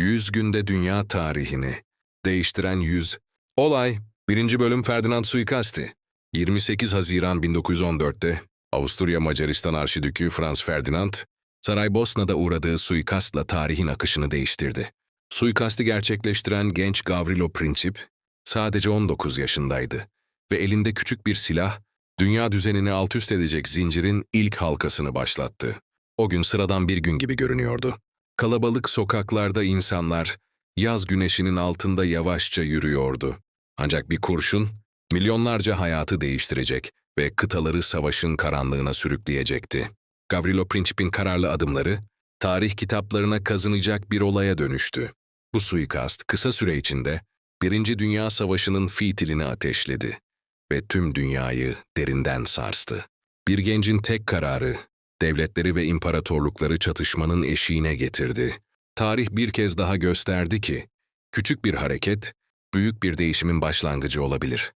100 günde dünya tarihini değiştiren 100. Olay 1. bölüm Ferdinand suikasti. 28 Haziran 1914'te Avusturya Macaristan Arşidükü Franz Ferdinand, Saraybosna'da uğradığı suikastla tarihin akışını değiştirdi. Suikasti gerçekleştiren genç Gavrilo Princip sadece 19 yaşındaydı ve elinde küçük bir silah, dünya düzenini alt üst edecek zincirin ilk halkasını başlattı. O gün sıradan bir gün gibi görünüyordu. Kalabalık sokaklarda insanlar yaz güneşinin altında yavaşça yürüyordu. Ancak bir kurşun milyonlarca hayatı değiştirecek ve kıtaları savaşın karanlığına sürükleyecekti. Gavrilo Princip'in kararlı adımları tarih kitaplarına kazınacak bir olaya dönüştü. Bu suikast kısa süre içinde Birinci Dünya Savaşı'nın fitilini ateşledi ve tüm dünyayı derinden sarstı. Bir gencin tek kararı, devletleri ve imparatorlukları çatışmanın eşiğine getirdi. Tarih bir kez daha gösterdi ki, küçük bir hareket, büyük bir değişimin başlangıcı olabilir.